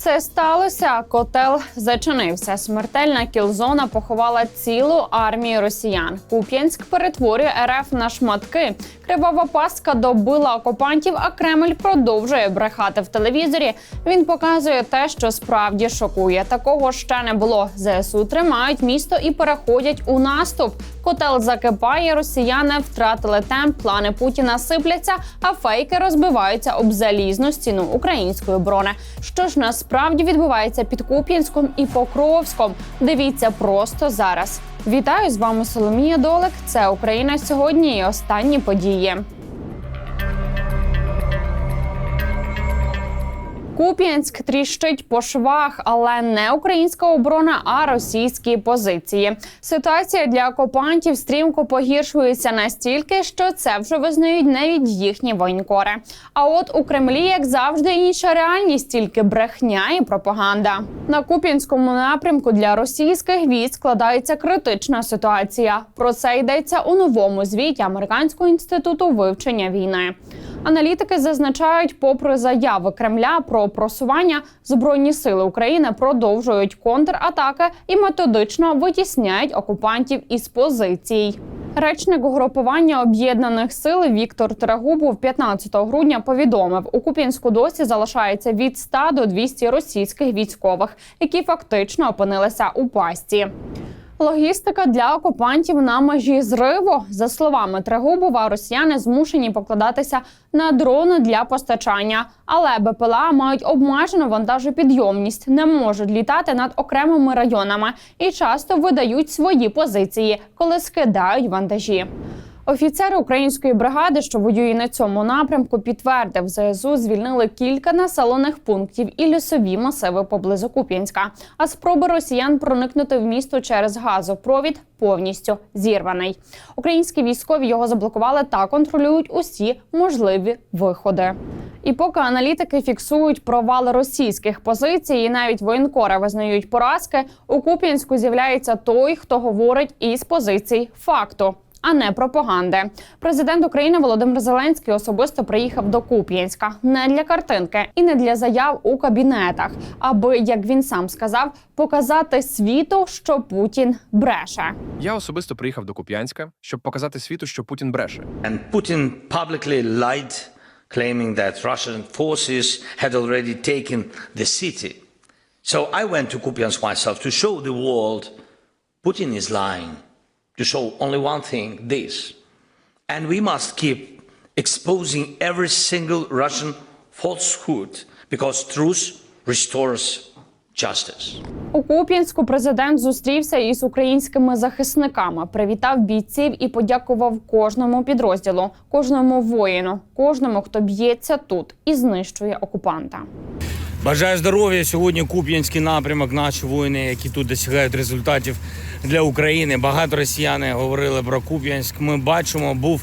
Це сталося. Котел зачинився. Смертельна кілзона поховала цілу армію росіян. Куп'янськ перетворює РФ на шматки. Кривава пастка добила окупантів, а Кремль продовжує брехати в телевізорі. Він показує те, що справді шокує. Такого ще не було. ЗСУ тримають місто і переходять у наступ. Котел закипає, росіяни втратили темп, плани Путіна сипляться, а фейки розбиваються об залізну стіну української брони. Що ж насправді відбувається під Куп'янськом і Покровськом? Дивіться просто зараз. Вітаю з вами Соломія Долик. Це Україна сьогодні. і Останні події. Куп'янськ тріщить по швах, але не українська оборона, а російські позиції. Ситуація для окупантів стрімко погіршується настільки, що це вже визнають навіть їхні воєнкори. А от у Кремлі, як завжди, інша реальність, тільки брехня і пропаганда. На Куп'янському напрямку для російських військ складається критична ситуація. Про це йдеться у новому звіті Американського інституту вивчення війни. Аналітики зазначають, попри заяви Кремля про просування, збройні сили України продовжують контратаки і методично витісняють окупантів із позицій. Речник угрупування об'єднаних сил Віктор Трегубов 15 грудня повідомив, у Куп'янську досі залишається від 100 до 200 російських військових, які фактично опинилися у пасті. Логістика для окупантів на межі зриву. За словами Трегубова, росіяни змушені покладатися на дрони для постачання, але БПЛА мають обмежену вантажопідйомність, не можуть літати над окремими районами і часто видають свої позиції, коли скидають вантажі. Офіцер української бригади, що воює на цьому напрямку, підтвердив, ЗСУ звільнили кілька населених пунктів і лісові масиви поблизу Куп'янська. А спроби росіян проникнути в місто через газопровід повністю зірваний. Українські військові його заблокували та контролюють усі можливі виходи. І поки аналітики фіксують провали російських позицій, і навіть воєнкори визнають поразки, у Куп'янську з'являється той, хто говорить із позицій факту а не пропаганди. Президент України Володимир Зеленський особисто приїхав до Куп'янська не для картинки і не для заяв у кабінетах, аби як він сам сказав, показати світу, що Путін бреше. Я особисто приїхав до Куп'янська, щоб показати світу, що Путін бреше. And Putin publicly lied, claiming that Russian forces had already taken the city. So I went to Kupiansk myself to show the world Putin is lying, to show only one thing this. And we must keep exposing every single Russian falsehood because truth restores justice. У Куп'янську президент зустрівся із українськими захисниками, привітав бійців і подякував кожному підрозділу, кожному воїну, кожному, хто б'ється тут і знищує окупанта. Бажаю здоров'я сьогодні. Куп'янський напрямок. Наші воїни, які тут досягають результатів для України. Багато росіяни говорили про Куп'янськ. Ми бачимо, був.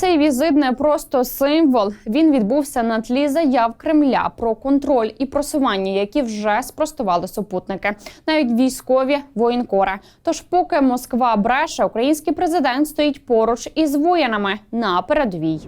Цей візит не просто символ. Він відбувся на тлі заяв Кремля про контроль і просування, які вже спростували супутники, навіть військові воєнкори. Тож, поки Москва бреше, український президент стоїть поруч із воїнами на передовій.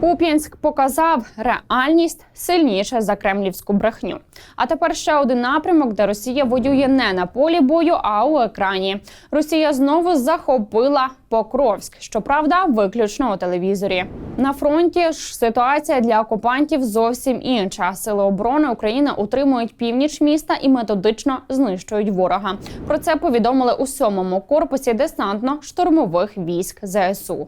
Куп'янськ показав реальність сильніше за кремлівську брехню. А тепер ще один напрямок, де Росія воює не на полі бою, а у екрані. Росія знову захопила Покровськ, щоправда, виключно у телевізорі. На фронті ж ситуація для окупантів зовсім інша. Сили оборони України утримують північ міста і методично знищують ворога. Про це повідомили у сьомому корпусі десантно-штурмових військ ЗСУ.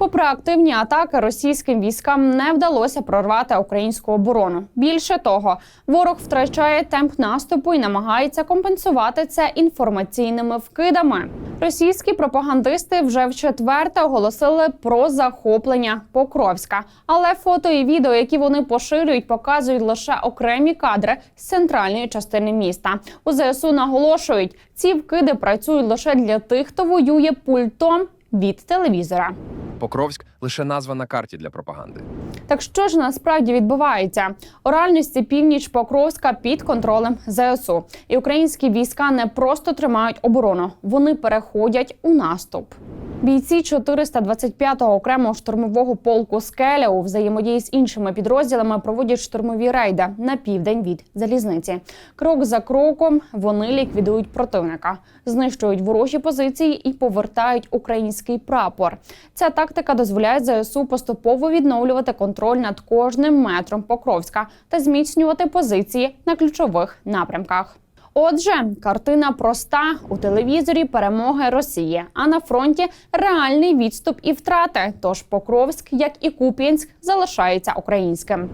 Попри активні атаки, російським військам не вдалося прорвати українську оборону. Більше того, ворог втрачає темп наступу і намагається компенсувати це інформаційними вкидами. Російські пропагандисти вже в четверте оголосили про захоплення Покровська, але фото і відео, які вони поширюють, показують лише окремі кадри з центральної частини міста. У ЗСУ наголошують, ці вкиди працюють лише для тих, хто воює пультом від телевізора. Покровськ лише назва на карті для пропаганди. Так що ж насправді відбувається? У реальності північ Покровська під контролем ЗСУ. І українські війська не просто тримають оборону, вони переходять у наступ. Бійці 425-го окремого штурмового полку Скеля у взаємодії з іншими підрозділами проводять штурмові рейди на південь від залізниці. Крок за кроком вони ліквідують противника, знищують ворожі позиції і повертають український прапор. Ця тактика дозволяє ЗСУ поступово відновлювати контроль над кожним метром Покровська та зміцнювати позиції на ключових напрямках. Отже, картина проста у телевізорі перемоги Росії, а на фронті реальний відступ і втрати. Тож Покровськ, як і Куп'янськ, залишається українським.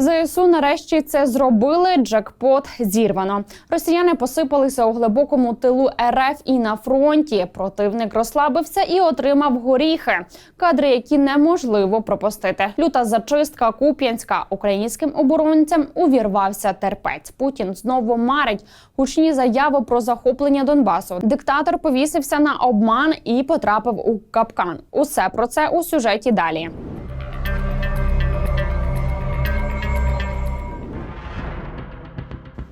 ЗСУ нарешті це зробили. Джекпот зірвано. Росіяни посипалися у глибокому тилу РФ і на фронті. Противник розслабився і отримав горіхи. Кадри, які неможливо пропустити. Люта зачистка Куп'янська українським оборонцям увірвався терпець. Путін знову марить гучні заяви про захоплення Донбасу. Диктатор повісився на обман і потрапив у капкан. Усе про це у сюжеті далі.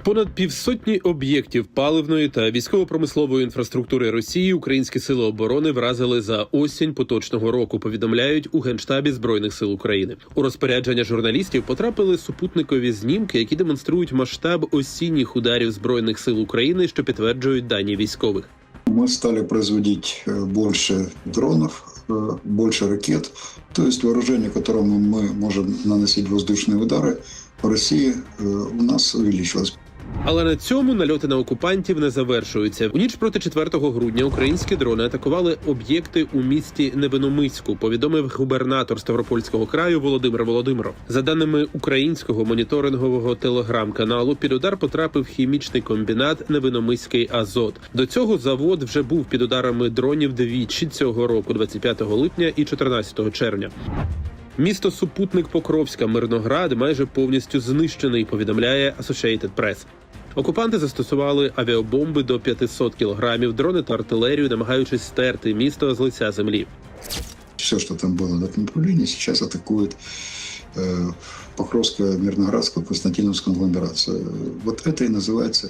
Понад півсотні об'єктів паливної та військово-промислової інфраструктури Росії українські сили оборони вразили за осінь поточного року. Повідомляють у генштабі збройних сил України. У розпорядження журналістів потрапили супутникові знімки, які демонструють масштаб осінніх ударів збройних сил України, що підтверджують дані військових. Мы стали производить э, больше дронов, э, больше ракет. То есть вооружение, которому мы можем наносить воздушные удары, по России э, у нас увеличилось. Але на цьому нальоти на окупантів не завершуються. У ніч проти 4 грудня українські дрони атакували об'єкти у місті Невиномиську. Повідомив губернатор Ставропольського краю Володимир Володимиров. За даними українського моніторингового телеграм-каналу, під удар потрапив хімічний комбінат Невиномиський Азот. До цього завод вже був під ударами дронів двічі цього року, 25 липня і 14 червня. Місто супутник Покровська Мирноград майже повністю знищений. Повідомляє Associated Press. Окупанти застосували авіабомби до 500 кілограмів, дрони та артилерію, намагаючись стерти місто з лиця землі. Все, что там было на этом направлении, сейчас атакует э, Покровская, Мирноградскую, Константиновскую агломерацию. Вот это и называется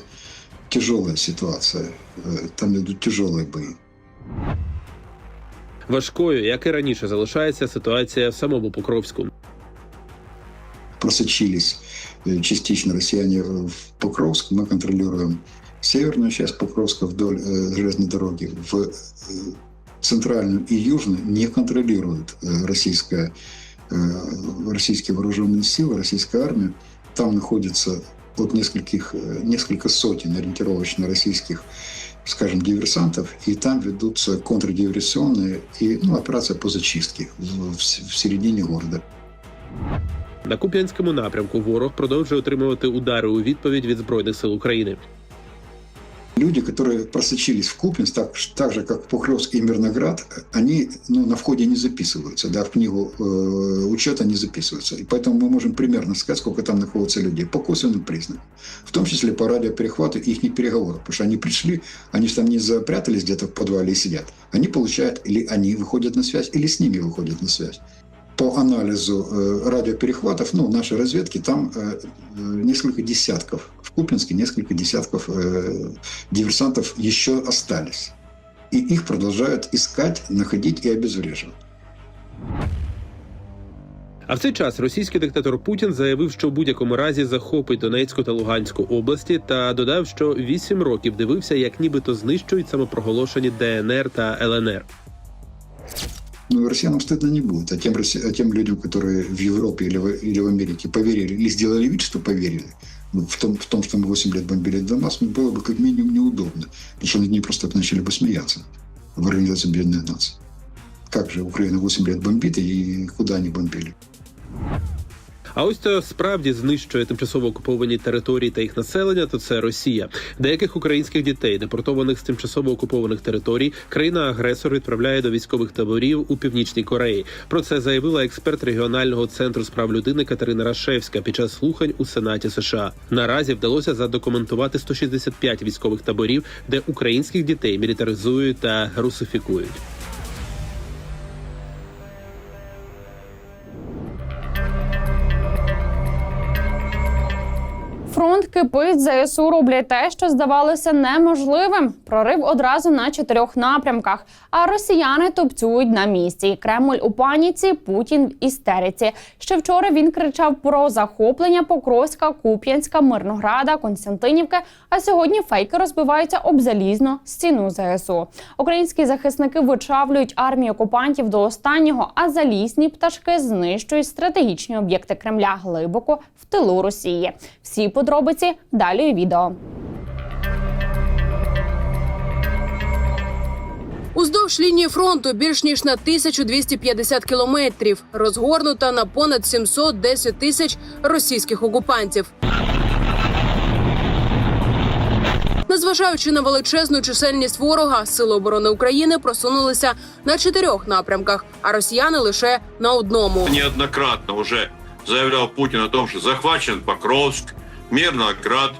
тяжелая ситуация. Э, Там идут тяжелые бои. Важкою, як і раніше, залишається ситуація в самому Покровську. Просочились э, частично россияне в Покровск. Мы контролируем северную часть Покровска вдоль э, железной дороги. В э, центральную и южную не контролирует российская, российские вооруженные силы, российская армия. Там находится от нескольких, несколько сотен ориентировочно российских скажем, диверсантов, и там ведутся контрдиверсионные и ну, операция по зачистке в, в в середине города. На Куп'янському напрямку ворог продовжує отримувати удари у відповідь від збройних сил України. Люди, которые просочились в Купинск, так, так же, как Покровск и Мирноград, они ну, на входе не записываются, да, в книгу э, учета не записываются. И поэтому мы можем примерно сказать, сколько там находится людей по косвенным признакам. В том числе по радиоперехвату их не переговоров. Потому что они пришли, они же там не запрятались где-то в подвале и сидят. Они получают, или они выходят на связь, или с ними выходят на связь. По анализу э, радиоперехватов, ну, нашей разведки, там э, э, несколько десятков, в Купинске несколько десятков э, диверсантов еще остались. И их продолжают искать, находить и обезвреживать. А в цей час російський диктатор Путін заявив, що в будь-якому разі захопить Донецьку та Луганську області, та додав, що вісім років дивився, як нібито знищують самопроголошені ДНР та ЛНР. Ну, россиянам стыдно не будет. А тем, а тем людям, которые в Европе или в, или в Америке поверили, или сделали вид, что поверили, в том, в том, что мы 8 лет бомбили Донбасс, ну, было бы как минимум неудобно. Потому что ней просто начали бы смеяться в Организации Объединенных Наций. Как же Украина 8 лет бомбит, и куда они бомбили? А ось хто справді знищує тимчасово окуповані території та їх населення, то це Росія. Деяких українських дітей, депортованих з тимчасово окупованих територій, країна-агресор відправляє до військових таборів у північній Кореї. Про це заявила експерт регіонального центру з прав людини Катерина Рашевська під час слухань у Сенаті США. Наразі вдалося задокументувати 165 військових таборів, де українських дітей мілітаризують та русифікують. фронту. Фронт кипить, ЗСУ роблять те, що здавалося неможливим. Прорив одразу на чотирьох напрямках. А росіяни топцюють на місці. Кремль у паніці, Путін в істериці. Ще вчора він кричав про захоплення Покровська, Куп'янська, Мирнограда, Константинівки. А сьогодні фейки розбиваються об залізну стіну ЗСУ. Українські захисники вичавлюють армію окупантів до останнього, а залізні пташки знищують стратегічні об'єкти Кремля глибоко в тилу Росії. Всі подробиці далі у відео. Уздовж лінії фронту більш ніж на 1250 кілометрів, розгорнута на понад 710 тисяч російських окупантів. Незважаючи на величезну чисельність ворога, сили оборони України просунулися на чотирьох напрямках, а росіяни лише на одному. неоднократно уже заявлял Путин о том, что захвачен Покровск, Мирноград,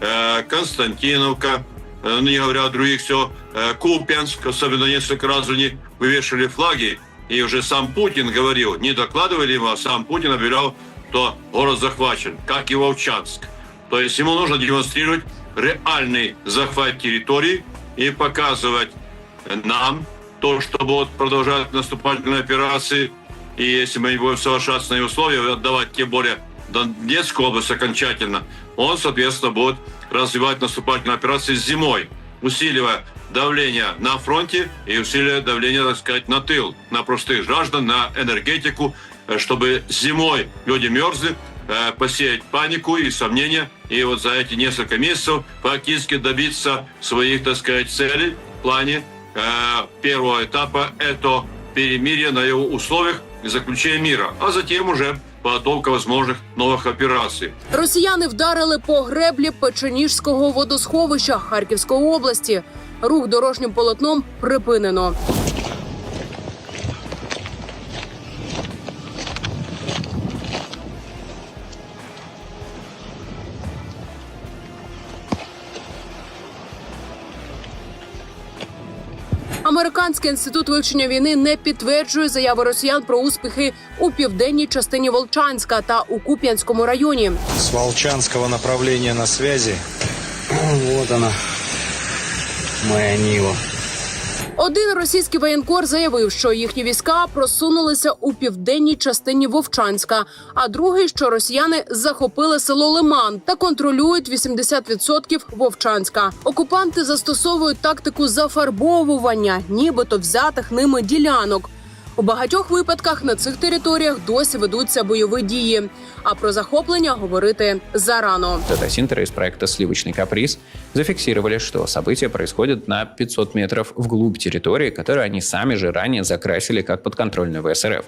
э, Константиновка, э, не говоря о других, все, э, Купянск, особенно несколько раз они вывешивали флаги, и уже сам Путин говорил, не докладывали ему, а сам Путин объявлял, что город захвачен, как и Вовчанск. То есть ему нужно демонстрировать реальный захват территории и показывать нам то, что будут продолжать наступательные операции, и если мы не будем соглашаться на их условия, отдавать тем более Донецкую область окончательно, он, соответственно, будет развивать наступательные операции зимой, усиливая давление на фронте и усиливая давление, так сказать, на тыл, на простых граждан, на энергетику, э, чтобы зимой люди мерзли, э, посеять панику и сомнения, и вот за эти несколько месяцев фактически добиться своих, так сказать, целей в плане э, первого этапа это перемирие на его условиях и заключение мира, а затем уже подготовка возможных новых операций. Росіяни вдарили по греблі Печеніжського водосховища Харківської області. Рух дорожнім полотном припинено. Американський інститут вивчення війни не підтверджує заяви росіян про успіхи у південній частині Волчанська та у Куп'янському районі. З Волчанського направлення на зв'язі. Вот она, моя Нива. Один російський воєнкор заявив, що їхні війська просунулися у південній частині Вовчанська, а другий, що росіяни захопили село Лиман та контролюють 80% Вовчанська. Окупанти застосовують тактику зафарбовування, нібито взятих ними ділянок. У багатьох випадках на цих територіях досі ведуться бойові дії. А про захоплення говорити зарано. Дата-синтеры из проекта «Сливочный каприз» зафиксировали, что события происходят на 500 метров вглубь территории, которую они сами же ранее закрасили как подконтрольную ВСРФ.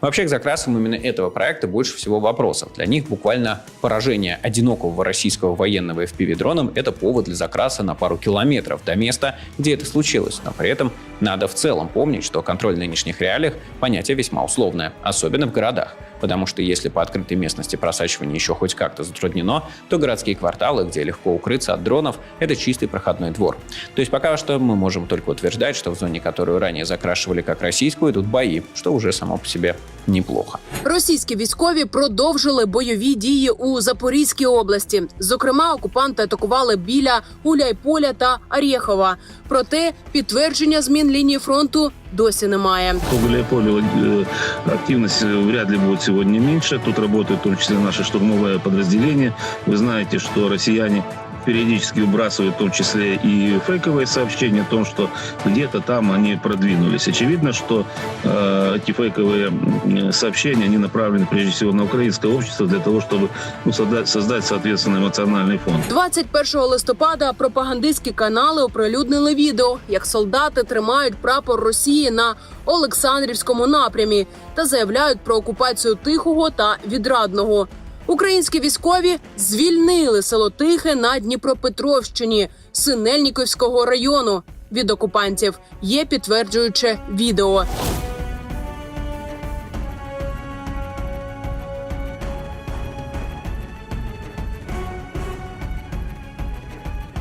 Вообще к закрасам именно этого проекта больше всего вопросов. Для них буквально поражение одинокого российского военного FPV-дроном – это повод для закраса на пару километров до места, где это случилось. Но при этом надо в целом помнить, что контроль в нынешних реалиях – понятие весьма условное, особенно в городах. Потому что если по открытой местности просачивание еще хоть как-то затруднено, то городские кварталы, где легко укрыться от дронов, это чистый проходной двор. То есть пока что мы можем только утверждать, что в зоне, которую ранее закрашивали как российскую, идут бои, что уже само по себе неплохо. Російські військові продовжили бойові дії у Запорізькій області. Зокрема, окупанти атакували біля Гуляйполя та Орєхова. Проте підтвердження змін лінії фронту досі немає. По Гуляйполю э, активность э, вряд ли будет сегодня меньше. Тут работает в том числе наше штурмовое подразделение. Вы знаете, что россияне периодически выбрасывают в том числе и фейковые сообщения о том, что где-то там они продвинулись. Очевидно, что э, эти фейковые м, сообщения, они направлены прежде всего на украинское общество для того, чтобы ну, создать, создать соответственно эмоциональный фон. 21 листопада пропагандистські канали оприлюднили відео, як солдати тримають прапор Росії на Олександрівському напрямі та заявляють про окупацію Тихого та Відрадного. Українські військові звільнили село Тихе на Дніпропетровщині Синельніківського району від окупантів. Є підтверджуюче відео.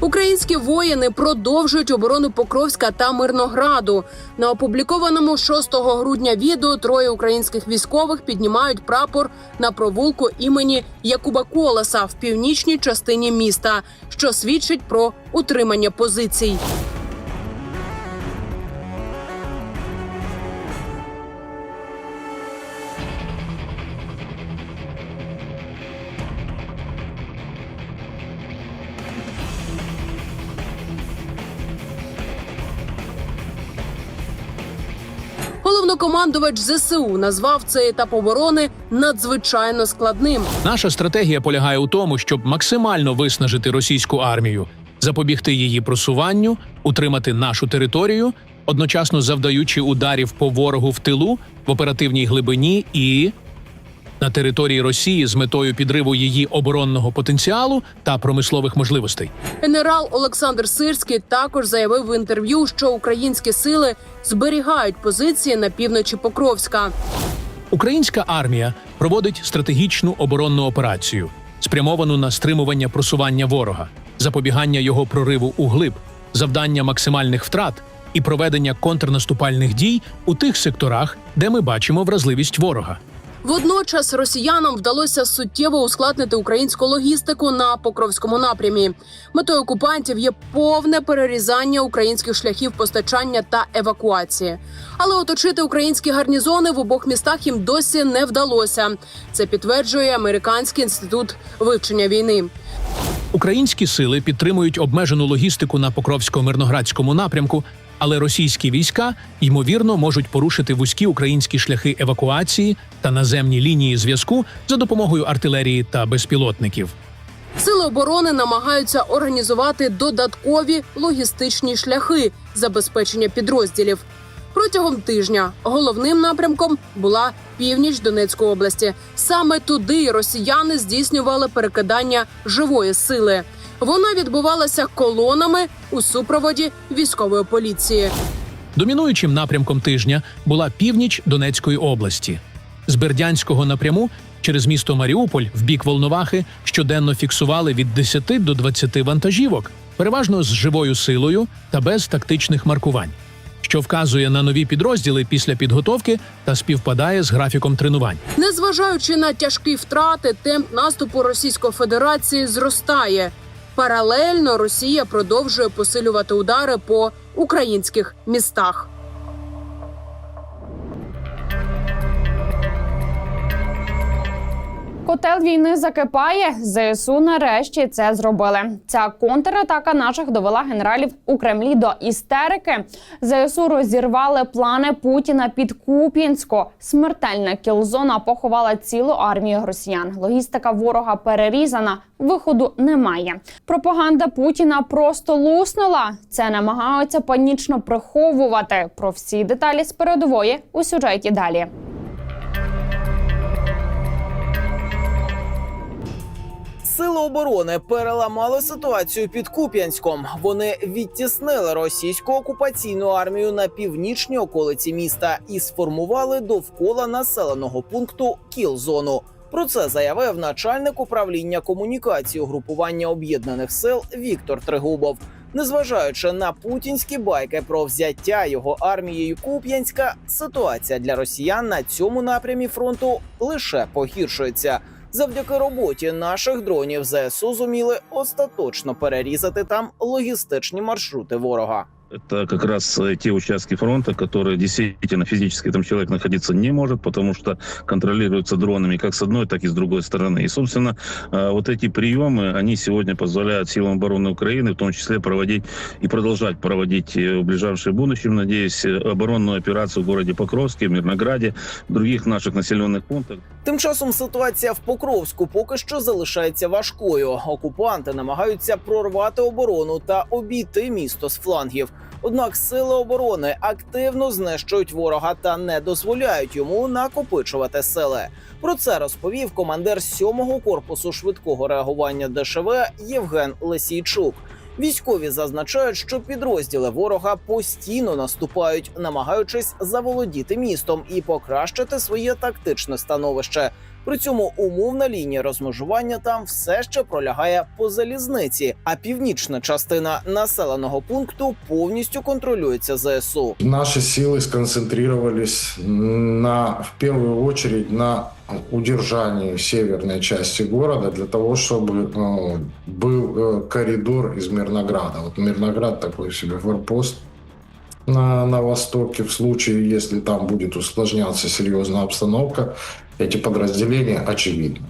Українські воїни продовжують оборону Покровська та Мирнограду. На опублікованому 6 грудня відео троє українських військових піднімають прапор на провулку імені Якуба Колеса в північній частині міста, що свідчить про утримання позицій. Головнокомандувач ЗСУ назвав цей етап оборони надзвичайно складним. Наша стратегія полягає у тому, щоб максимально виснажити російську армію, запобігти її просуванню, утримати нашу територію, одночасно завдаючи ударів по ворогу в тилу в оперативній глибині і на території Росії з метою підриву її оборонного потенціалу та промислових можливостей. Генерал Олександр Сирський також заявив в інтерв'ю, що українські сили зберігають позиції на півночі Покровська. Українська армія проводить стратегічну оборонну операцію, спрямовану на стримування просування ворога, запобігання його прориву у глиб, завдання максимальних втрат і проведення контрнаступальних дій у тих секторах, де ми бачимо вразливість ворога. Водночас росіянам вдалося суттєво ускладнити українську логістику на Покровському напрямі. Метою окупантів є повне перерізання українських шляхів постачання та евакуації. Але оточити українські гарнізони в обох містах їм досі не вдалося. Це підтверджує американський інститут вивчення війни. Українські сили підтримують обмежену логістику на Покровсько-Мирноградському напрямку, але російські війська ймовірно можуть порушити вузькі українські шляхи евакуації та наземні лінії зв'язку за допомогою артилерії та безпілотників. Сили оборони намагаються організувати додаткові логістичні шляхи забезпечення підрозділів. Протягом тижня головним напрямком була північ Донецької області. Саме туди росіяни здійснювали перекидання живої сили. Вона відбувалася колонами у супроводі військової поліції. Домінуючим напрямком тижня була північ Донецької області. З Бердянського напряму через місто Маріуполь в бік Волновахи щоденно фіксували від 10 до 20 вантажівок, переважно з живою силою та без тактичних маркувань, що вказує на нові підрозділи після підготовки та співпадає з графіком тренувань. Незважаючи на тяжкі втрати, темп наступу Російської Федерації зростає. Паралельно Росія продовжує посилювати удари по українських містах. Котел війни закипає. ЗСУ нарешті це зробили. Ця контратака наших довела генералів у Кремлі до істерики. ЗСУ розірвали плани Путіна під Куп'янсько. Смертельна кілзона поховала цілу армію росіян. Логістика ворога перерізана. Виходу немає. Пропаганда Путіна просто луснула. Це намагаються панічно приховувати. Про всі деталі з передової у сюжеті далі. Сили оборони переламали ситуацію під Куп'янськом. Вони відтіснили російську окупаційну армію на північній околиці міста і сформували довкола населеного пункту кіл-зону. Про це заявив начальник управління комунікації угрупування об'єднаних сил Віктор Тригубов. Незважаючи на путінські байки про взяття його армією Куп'янська, ситуація для росіян на цьому напрямі фронту лише погіршується. Завдяки роботі наших дронів ЗСУ зуміли остаточно перерізати там логістичні маршрути ворога. Это как раз э, те участки фронта, которые действительно физически там человек находиться не может, потому что контролируются дронами как с одной, так и с другой стороны. И, собственно, э, вот эти приемы, они сегодня позволяют силам обороны Украины в том числе проводить и продолжать проводить э, в ближайшем будущем, надеюсь, э, оборонную операцию в городе Покровске, Мирнограде, в других наших населенных пунктах. Тим часом ситуація в Покровську поки що залишається важкою. Окупанти намагаються прорвати оборону та обійти місто з флангів. Однак сили оборони активно знищують ворога та не дозволяють йому накопичувати сили. Про це розповів командир 7-го корпусу швидкого реагування ДШВ Євген Лесійчук. Військові зазначають, що підрозділи ворога постійно наступають, намагаючись заволодіти містом і покращити своє тактичне становище. При цьому умовна лінія розмежування там все ще пролягає по залізниці, а північна частина населеного пункту повністю контролюється ЗСУ. Наши силы сконцентрировались на, в первую очередь на удержании северной части города для того, чтобы э, был э, коридор из Мирнограда. Вот Мирноград такой себе форпост на, на востоке. В случае, если там будет усложняться серьезная обстановка, эти подразделения очевидно.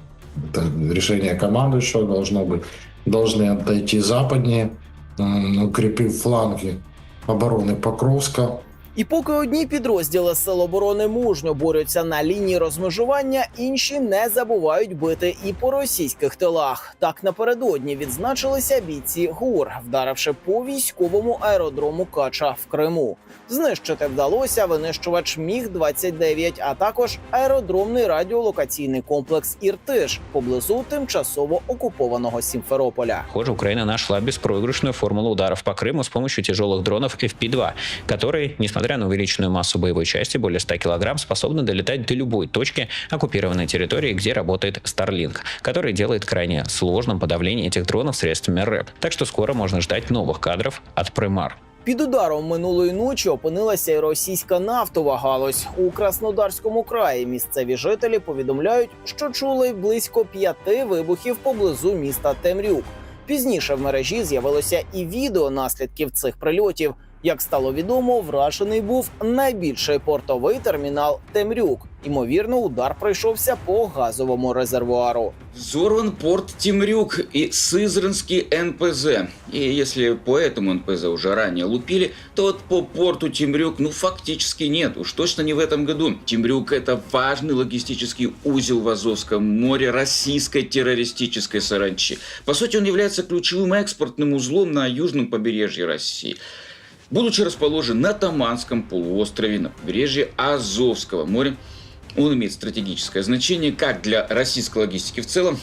Это решение командующего должно быть. Должны отойти западнее, укрепив фланги оборони Покровська. І поки одні підрозділи сил оборони мужньо борються на лінії розмежування, інші не забувають бити і по російських тилах. Так напередодні відзначилися бійці ГУР, вдаривши по військовому аеродрому Кача в Криму. Знищити вдалося винищувач Міг 29 а також аеродромний радіолокаційний комплекс Іртиш поблизу тимчасово окупованого Сімферополя. Похоже, Украина нашла беспроигрышную формулу ударов по Крыму с помощью тяжелых дронов FP-2, которые, несмотря на увеличенную массу боевой части, более 100 килограмм, способны долетать до любой точки оккупированной территории, где работает Starlink, который делает крайне сложным подавление этих дронов средствами РЭП. Так что скоро можно ждать новых кадров от Примар. Під ударом минулої ночі опинилася й російська нафтова галузь у Краснодарському краї. Місцеві жителі повідомляють, що чули близько п'яти вибухів поблизу міста Темрюк. Пізніше в мережі з'явилося і відео наслідків цих прильотів. Як стало відомо, вражений був найбільший портовий термінал Темрюк. Ймовірно, удар прийшовся по газовому резервуару. Взорван порт Темрюк и Сызранский НПЗ. И если по этому НПЗ уже ранее лупили, то вот по порту Темрюк ну фактически нет. Уж точно не в этом году. Темрюк это важный логистический узел в Азовском море российской террористической саранчи. По сути, он является ключевым экспортным узлом на южном побережье России. Будучи расположен на Таманском полуострове, на побережье Азовского моря, он имеет стратегическое значение как для российской логистики в целом,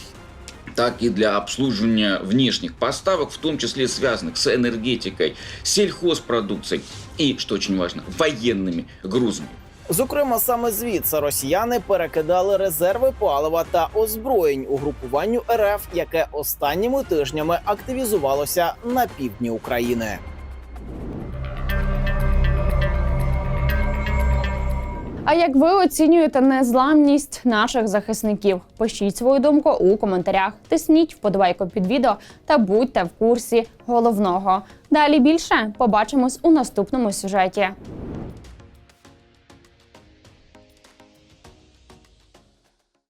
так и для обслуживания внешних поставок, в том числе связанных с энергетикой, сельхозпродукцией и, что очень важно, военными грузами. Зокрема, саме звідси росіяни перекидали резерви палива та озброєнь угрупуванню РФ, яке останніми тижнями активізувалося на півдні України. А як ви оцінюєте незламність наших захисників? Пишіть свою думку у коментарях, тисніть вподобайку під відео та будьте в курсі головного. Далі більше побачимось у наступному сюжеті.